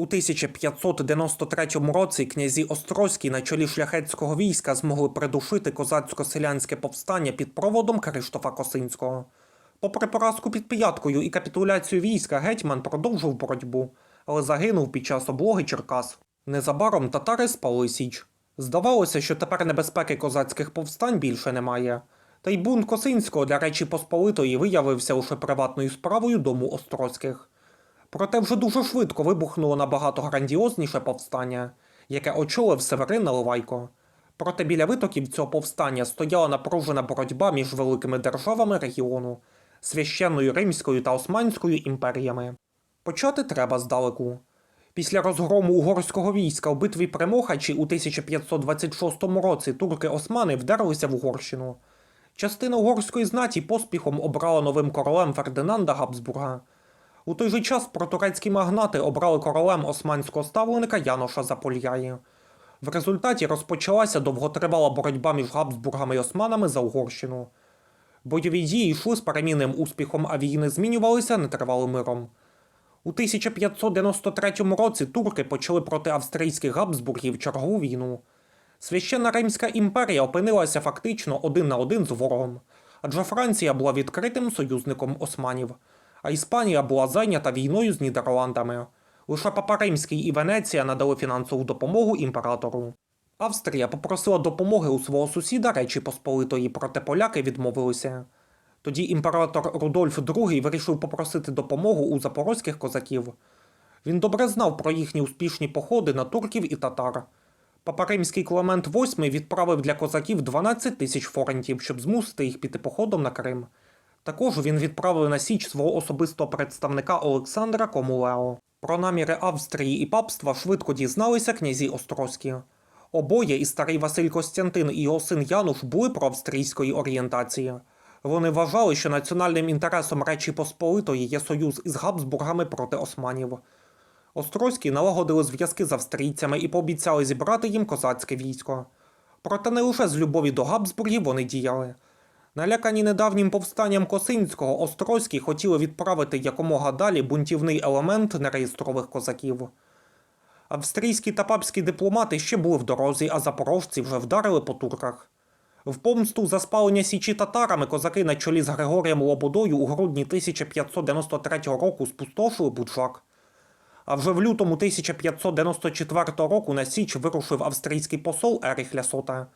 У 1593 році князі Острозькі на чолі шляхетського війська змогли придушити козацько-селянське повстання під проводом Криштофа Косинського. Попри поразку під п'яткою і капітуляцію війська, гетьман продовжив боротьбу, але загинув під час облоги Черкас. Незабаром татари спали Січ. Здавалося, що тепер небезпеки козацьких повстань більше немає. Та й бунт Косинського для Речі Посполитої виявився лише приватною справою дому Острозьких. Проте вже дуже швидко вибухнуло набагато грандіозніше повстання, яке очолив Северин Наливайко. Проте біля витоків цього повстання стояла напружена боротьба між великими державами регіону священною Римською та Османською імперіями. Почати треба здалеку. Після розгрому угорського війська у битві при Мохачі у 1526 році турки-османи вдерлися в Угорщину. Частина угорської знаті поспіхом обрала новим королем Фердинанда Габсбурга. У той же час протурецькі магнати обрали королем османського ставленика Яноша Заполяї. В результаті розпочалася довготривала боротьба між Габсбургами і османами за Угорщину. Бойові дії йшли з перемінним успіхом, а війни змінювалися нетривалим миром. У 1593 році турки почали проти австрійських Габсбургів чергову війну. Священна Римська імперія опинилася фактично один на один з ворогом, адже Франція була відкритим союзником османів, а Іспанія була зайнята війною з Нідерландами. Лише Папа Римський і Венеція надали фінансову допомогу імператору. Австрія попросила допомоги у свого сусіда Речі Посполитої, проте поляки відмовилися. Тоді імператор Рудольф II вирішив попросити допомогу у запорозьких козаків. Він добре знав про їхні успішні походи на турків і татар. Папа Римський Клемент VIII відправив для козаків 12 тисяч форентів, щоб змусити їх піти походом на Крим. Також він відправив на Січ свого особистого представника Олександра Комулео. Про наміри Австрії і папства швидко дізналися князі Острозькі. Обоє і старий Василь Костянтин і його син Януш були проавстрійської орієнтації. Вони вважали, що національним інтересом Речі Посполитої є союз із Габсбургами проти османів. Острозькі налагодили зв'язки з австрійцями і пообіцяли зібрати їм козацьке військо. Проте не лише з любові до Габсбургів вони діяли. Налякані недавнім повстанням Косинського, Острозькі хотіли відправити якомога далі бунтівний елемент нереєстрових козаків. Австрійські та папські дипломати ще були в дорозі, а запорожці вже вдарили по турках. В помсту за спалення січі татарами козаки на чолі з Григорієм Лободою у грудні 1593 року спустошили Буджак. А вже в лютому 1594 року на Січ вирушив австрійський посол Еріх Лясота.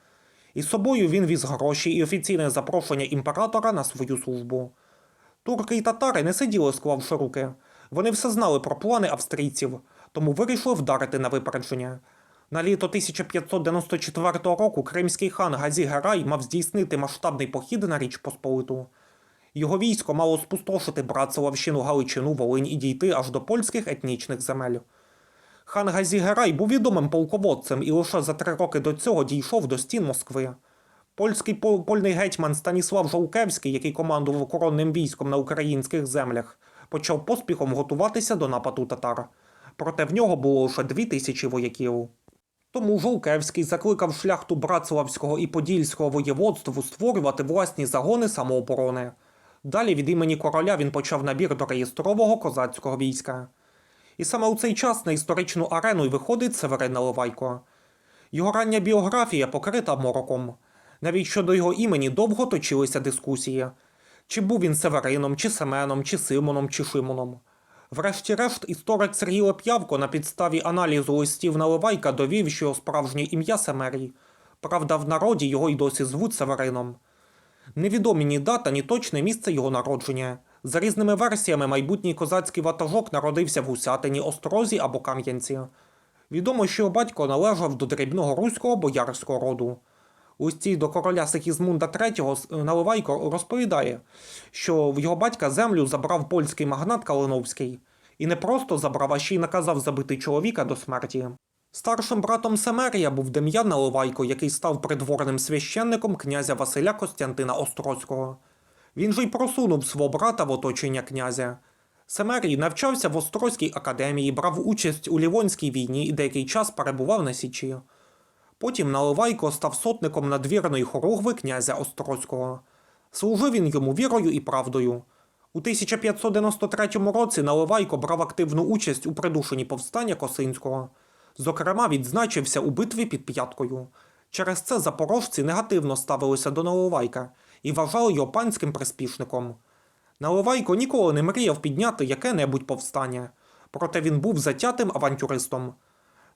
Із собою він віз гроші і офіційне запрошення імператора на свою службу. Турки й татари не сиділи, склавши руки. Вони все знали про плани австрійців, тому вирішили вдарити на випередження. На літо 1594 року кримський хан Газі Герай мав здійснити масштабний похід на Річ Посполиту. Його військо мало спустошити Братславщину, Галичину, Волинь і дійти аж до польських етнічних земель. Хан Газі Герай був відомим полководцем і лише за три роки до цього дійшов до стін Москви. Польський польний гетьман Станіслав Жолкевський, який командував коронним військом на українських землях, почав поспіхом готуватися до нападу татар. Проте в нього було лише дві тисячі вояків. Тому Жолкевський закликав шляхту Братславського і Подільського воєводству створювати власні загони самооборони. Далі від імені короля він почав набір до реєстрового козацького війська. І саме у цей час на історичну арену й виходить Северин Наливайко. Його рання біографія покрита мороком. Навіть щодо його імені довго точилися дискусії. Чи був він Северином, чи Семеном, чи Симоном, чи Шимоном. Врешті-решт, історик Сергій Леп'явко на підставі аналізу листів Наливайка довів, що його справжнє ім'я Семерій. Правда, в народі його й досі звуть Северином. Невідомі ні дата, ні точне місце його народження. За різними версіями, майбутній козацький ватажок народився в Гусятині, Острозі або Кам'янці. Відомо, що батько належав до дрібного руського боярського роду. У листі до короля Сигізмунда III Наливайко розповідає, що в його батька землю забрав польський магнат Калиновський. І не просто забрав, а ще й наказав забити чоловіка до смерті. Старшим братом Семерія був Дем'ян Наливайко, який став придворним священником князя Василя Костянтина Острозького. Він же й просунув свого брата в оточення князя. Семерій навчався в Острозькій академії, брав участь у Лівонській війні і деякий час перебував на Січі. Потім Наливайко став сотником надвірної хоругви князя Острозького. Служив він йому вірою і правдою. У 1593 році Наливайко брав активну участь у придушенні повстання Косинського. Зокрема, відзначився у битві під П'яткою. Через це запорожці негативно ставилися до Наливайка і вважали його панським приспішником. Наливайко ніколи не мріяв підняти яке-небудь повстання, проте він був затятим авантюристом.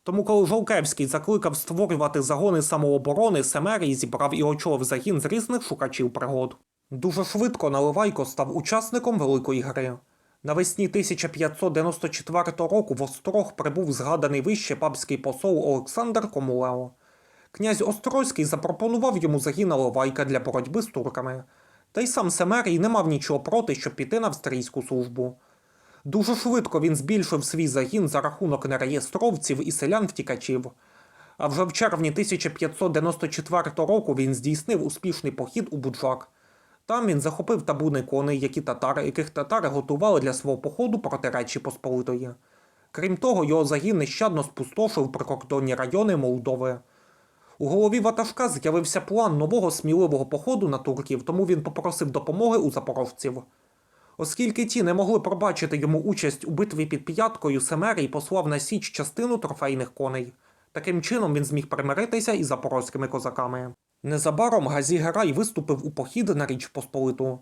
Тому, коли Жолкевський закликав створювати загони самооборони, Семерій зібрав і очолив загін з різних шукачів пригод. Дуже швидко Наливайко став учасником великої гри. Навесні 1594 року в Острог прибув згаданий вище папський посол Олександр Комулео. Князь Острозький запропонував йому загін Наливайка для боротьби з турками. Та й сам Семерій не мав нічого проти, щоб піти на австрійську службу. Дуже швидко він збільшив свій загін за рахунок нереєстровців і селян-втікачів. А вже в червні 1594 року він здійснив успішний похід у Буджак. Там він захопив табуни коней, які татари, яких татари готували для свого походу проти Речі Посполитої. Крім того, його загін нещадно спустошив прикордонні райони Молдови. У голові ватажка з'явився план нового сміливого походу на турків, тому він попросив допомоги у запорожців. Оскільки ті не могли пробачити йому участь у битві під П'яткою, Семерій послав на січ частину трофейних коней. Таким чином він зміг примиритися із запорозькими козаками. Незабаром Газі Герай виступив у похід на Річ Посполиту.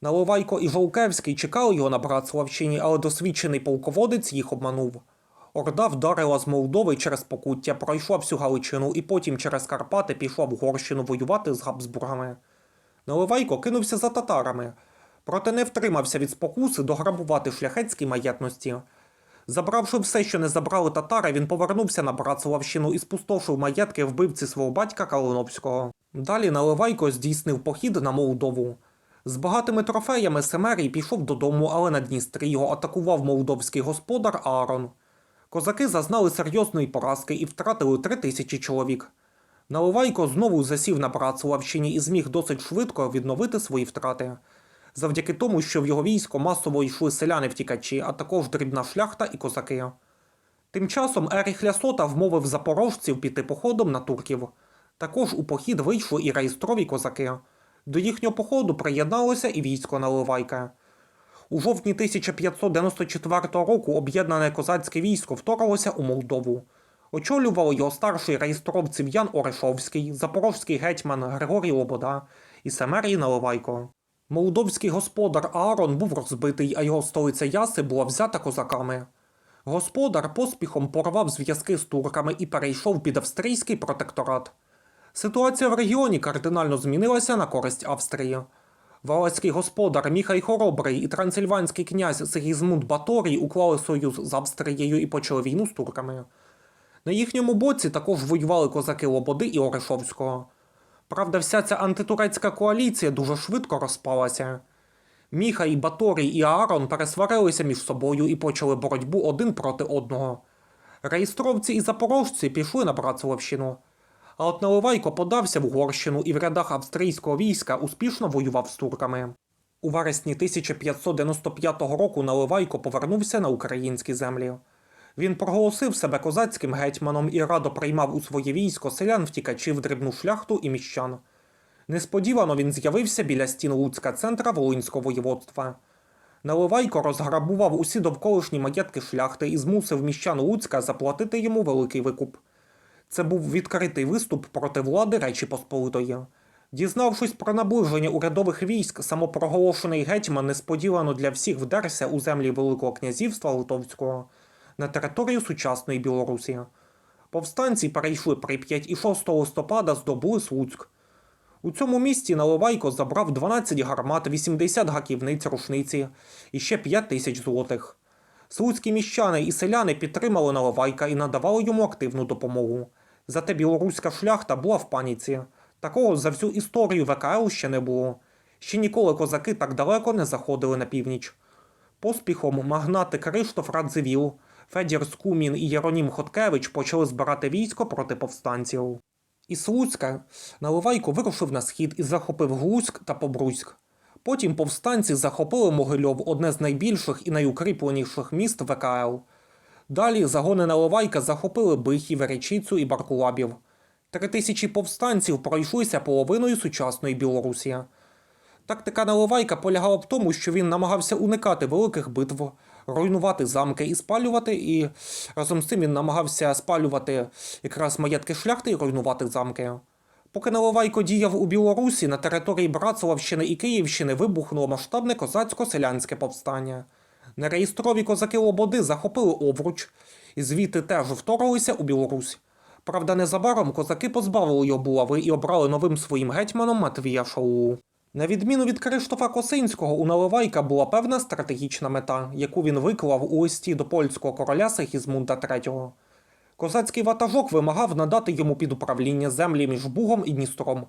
Наливайко і Жолкевський чекали його на Братславщині, але досвідчений полководець їх обманув. Орда вдарила з Молдови через Покуття, пройшла всю Галичину і потім через Карпати пішла в Угорщину воювати з Габсбургами. Наливайко кинувся за татарами, проте не втримався від спокуси дограбувати шляхетські маєтності. Забравши все, що не забрали татари, він повернувся на Братславщину і спустошив маєтки вбивці свого батька Калиновського. Далі Наливайко здійснив похід на Молдову. З багатими трофеями Семерій пішов додому, але на Дністрі його атакував молдовський господар Аарон. Козаки зазнали серйозної поразки і втратили три тисячі чоловік. Наливайко знову засів на Братславщині і зміг досить швидко відновити свої втрати. Завдяки тому, що в його військо масово йшли селяни-втікачі, а також дрібна шляхта і козаки. Тим часом Еріх Лясота вмовив запорожців піти походом на турків. Також у похід вийшли і реєстрові козаки. До їхнього походу приєдналося і військо Наливайка. У жовтні 1594 року об'єднане козацьке військо вторглося у Молдову. Очолювали його старший реєстровців Ян Орешовський, запорозький гетьман Григорій Лобода і Семерій Наливайко. Молдовський господар Аарон був розбитий, а його столиця Яси була взята козаками. Господар поспіхом порвав зв'язки з турками і перейшов під австрійський протекторат. Ситуація в регіоні кардинально змінилася на користь Австрії. Валацький господар Міхай Хоробрий і трансильванський князь Сигізмунд Баторій уклали союз з Австрією і почали війну з турками. На їхньому боці також воювали козаки Лободи і Орешовського. Правда, вся ця антитурецька коаліція дуже швидко розпалася. Міха і Баторій і Аарон пересварилися між собою і почали боротьбу один проти одного. Реєстровці і запорожці пішли на Братславщину. А от Наливайко подався в Угорщину і в рядах австрійського війська успішно воював з турками. У вересні 1595 року Наливайко повернувся на українські землі. Він проголосив себе козацьким гетьманом і радо приймав у своє військо селян втікачів дрібну шляхту і міщан. Несподівано він з'явився біля стін Луцька центра Волинського воєводства. Наливайко розграбував усі довколишні маєтки шляхти і змусив міщан Луцька заплатити йому великий викуп. Це був відкритий виступ проти влади Речі Посполитої. Дізнавшись про наближення урядових військ, самопроголошений гетьман несподівано для всіх вдерся у землі Великого князівства Литовського на територію сучасної Білорусі. Повстанці перейшли Прип'ять і 6 листопада здобули Слуцьк. У цьому місті Наливайко забрав 12 гармат, 80 гаківниць рушниці і ще 5 тисяч злотих. Слуцькі міщани і селяни підтримали Наливайка і надавали йому активну допомогу. Зате білоруська шляхта була в паніці. Такого за всю історію ВКЛ ще не було. Ще ніколи козаки так далеко не заходили на північ. Поспіхом магнати Криштоф Радзивіл, Федір Скумін і Єронім Хоткевич почали збирати військо проти повстанців. Із Луцька Наливайко вирушив на схід і захопив Глузьк та Побруськ. Потім повстанці захопили Могильов, одне з найбільших і найукріпленіших міст ВКЛ. Далі загони Наливайка захопили Бихів, Речицю і Баркулабів. Три тисячі повстанців пройшлися половиною сучасної Білорусі. Тактика Наливайка полягала в тому, що він намагався уникати великих битв, руйнувати замки і спалювати, і разом з цим він намагався спалювати якраз маєтки шляхти і руйнувати замки. Поки Наливайко діяв у Білорусі, на території Братславщини і Київщини вибухнуло масштабне козацько-селянське повстання. Нереєстрові козаки Лободи захопили Овруч і звідти теж вторглися у Білорусь. Правда, незабаром козаки позбавили його булави і обрали новим своїм гетьманом Матвія Шаулу. На відміну від Криштофа Косинського, у Наливайка була певна стратегічна мета, яку він виклав у листі до польського короля Сигізмунда III. Козацький ватажок вимагав надати йому під управління землі між Бугом і Дністром,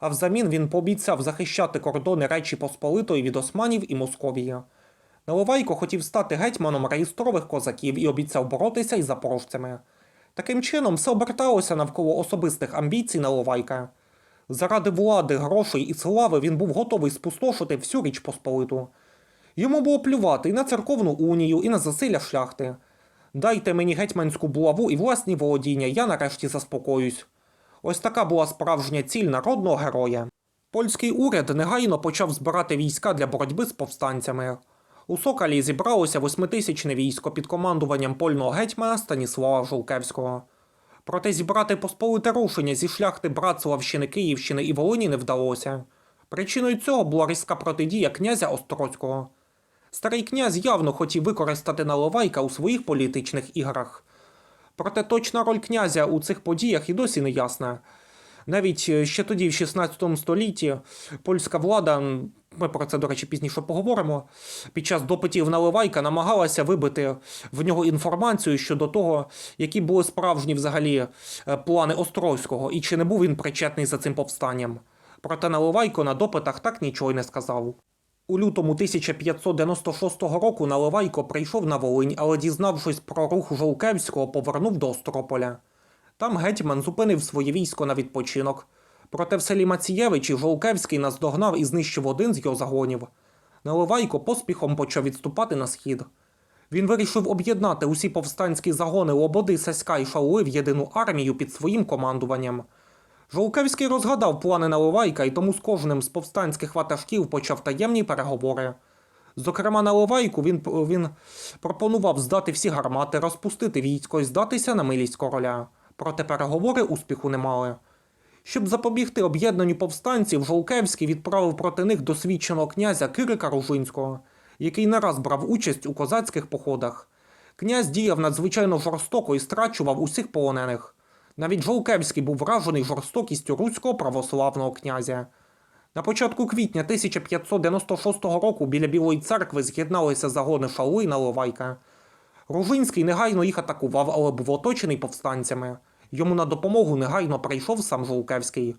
а взамін він пообіцяв захищати кордони Речі Посполитої від османів і Московії. Наливайко хотів стати гетьманом реєстрових козаків і обіцяв боротися із запорожцями. Таким чином, все оберталося навколо особистих амбіцій Наливайка. Заради влади, грошей і слави він був готовий спустошити всю річ Посполиту. Йому було плювати і на церковну унію, і на засилля шляхти. Дайте мені гетьманську булаву і власні володіння, я нарешті заспокоюсь. Ось така була справжня ціль народного героя. Польський уряд негайно почав збирати війська для боротьби з повстанцями. У Сокалі зібралося восьмитисячне військо під командуванням польного гетьмана Станіслава Жулкевського. Проте зібрати посполите рушення зі шляхти Братславщини, Київщини і Волині не вдалося. Причиною цього була різка протидія князя Острозького. Старий князь явно хотів використати Наливайка у своїх політичних іграх. Проте точна роль князя у цих подіях і досі не ясна. Навіть е, ще тоді, в 16 столітті, польська влада, ми про це, до речі, пізніше поговоримо, під час допитів Наливайка намагалася вибити в нього інформацію щодо того, які були справжні взагалі е, плани Острозького і чи не був він причетний за цим повстанням. Проте Наливайко на допитах так нічого й не сказав. У лютому 1596 року Наливайко прийшов на Волинь, але дізнавшись про рух Жолкевського, повернув до Острополя. Там гетьман зупинив своє військо на відпочинок. Проте в селі Мацієвичі Жолкевський наздогнав і знищив один з його загонів. Наливайко поспіхом почав відступати на схід. Він вирішив об'єднати усі повстанські загони Лободи, Саська і Шаули в єдину армію під своїм командуванням. Жолкевський розгадав плани Наливайка і тому з кожним з повстанських ватажків почав таємні переговори. Зокрема, Наливайку він, він пропонував здати всі гармати, розпустити військо і здатися на милість короля. Проте переговори успіху не мали. Щоб запобігти об'єднанню повстанців, Жолкевський відправив проти них досвідченого князя Кирика Ружинського, який не раз брав участь у козацьких походах. Князь діяв надзвичайно жорстоко і страчував усіх полонених. Навіть Жолкевський був вражений жорстокістю руського православного князя. На початку квітня 1596 року біля Білої церкви з'єдналися загони Шаули і Наливайка. Ружинський негайно їх атакував, але був оточений повстанцями. Йому на допомогу негайно прийшов сам Жолкевський.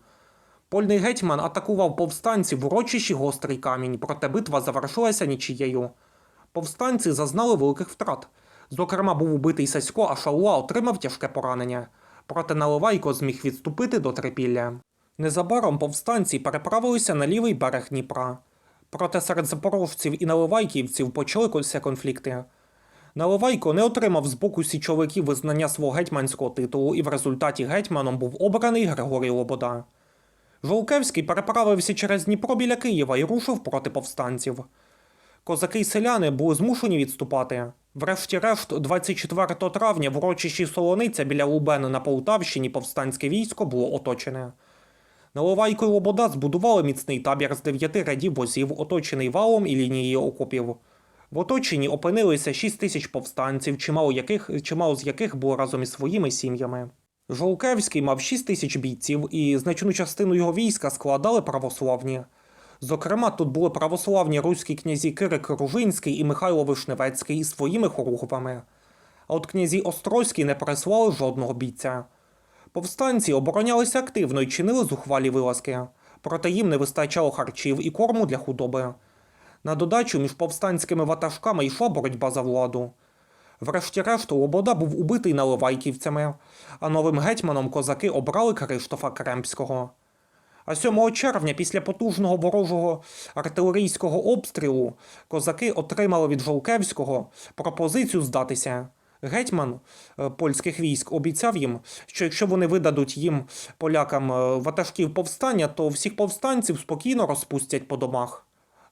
Польний гетьман атакував повстанців в урочищі гострий камінь, проте битва завершилася нічією. Повстанці зазнали великих втрат. Зокрема, був убитий Сасько, а Шаула отримав тяжке поранення. Проте Наливайко зміг відступити до Трипілля. Незабаром повстанці переправилися на лівий берег Дніпра. Проте серед запорожців і наливайківців почалися конфлікти. Наливайко не отримав з боку січовиків визнання свого гетьманського титулу, і в результаті гетьманом був обраний Григорій Лобода. Жолкевський переправився через Дніпро біля Києва і рушив проти повстанців. Козаки й селяни були змушені відступати. Врешті-решт, 24 травня в урочищі Солониця біля Лубени на Полтавщині повстанське військо було оточене. Наливайко й Лобода збудували міцний табір з дев'яти рядів возів, оточений валом і лінією окопів. В оточенні опинилися 6 тисяч повстанців, чимало, яких, чимало з яких було разом із своїми сім'ями. Жолкевський мав 6 тисяч бійців, і значну частину його війська складали православні. Зокрема, тут були православні руські князі Кирик Ружинський і Михайло Вишневецький із своїми хоругвами. А от князі Острозький не прислали жодного бійця. Повстанці оборонялися активно і чинили зухвалі вилазки, проте їм не вистачало харчів і корму для худоби. На додачу між повстанськими ватажками йшла боротьба за владу. Врешті-решт, Лобода був убитий наливайківцями, а новим гетьманом козаки обрали Криштофа Кремпського. А 7 червня, після потужного ворожого артилерійського обстрілу, козаки отримали від Жолкевського пропозицію здатися. Гетьман е, польських військ обіцяв їм, що якщо вони видадуть їм полякам е, ватажків повстання, то всіх повстанців спокійно розпустять по домах.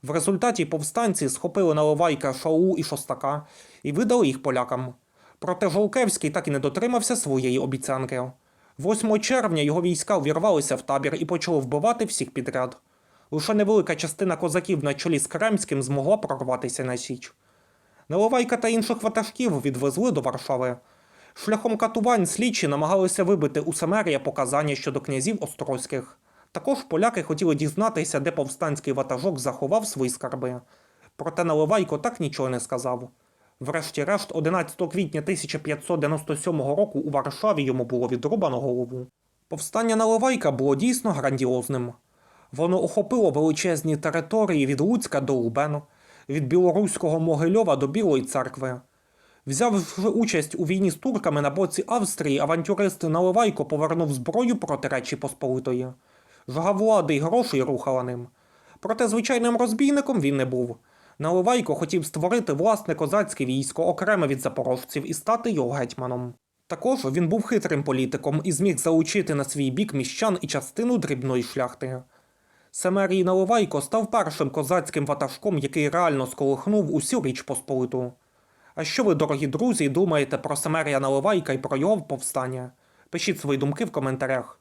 В результаті повстанці схопили Наливайка, Шоу і Шостака і видали їх полякам. Проте Жолкевський так і не дотримався своєї обіцянки. 8 червня його війська увірвалися в табір і почали вбивати всіх підряд. Лише невелика частина козаків на чолі з Кремським змогла прорватися на Січ. Наливайка та інших ватажків відвезли до Варшави. Шляхом катувань слідчі намагалися вибити у Семерія показання щодо князів острозьких. Також поляки хотіли дізнатися, де повстанський ватажок заховав свої скарби. Проте Наливайко так нічого не сказав. Врешті-решт, 11 квітня 1597 року у Варшаві йому було відрубано голову. Повстання Наливайка було дійсно грандіозним. Воно охопило величезні території від Луцька до Лубен, від білоруського Могильова до Білої церкви. Взявши участь у війні з турками на боці Австрії, авантюрист Наливайко повернув зброю проти Речі Посполитої. Жага влади й грошей рухала ним. Проте звичайним розбійником він не був. Наливайко хотів створити власне козацьке військо окреме від запорожців і стати його гетьманом. Також він був хитрим політиком і зміг залучити на свій бік міщан і частину дрібної шляхти. Семерій Наливайко став першим козацьким ватажком, який реально сколихнув усю річ Посполиту. А що ви, дорогі друзі, думаєте про Семерія Наливайка і про його повстання? Пишіть свої думки в коментарях.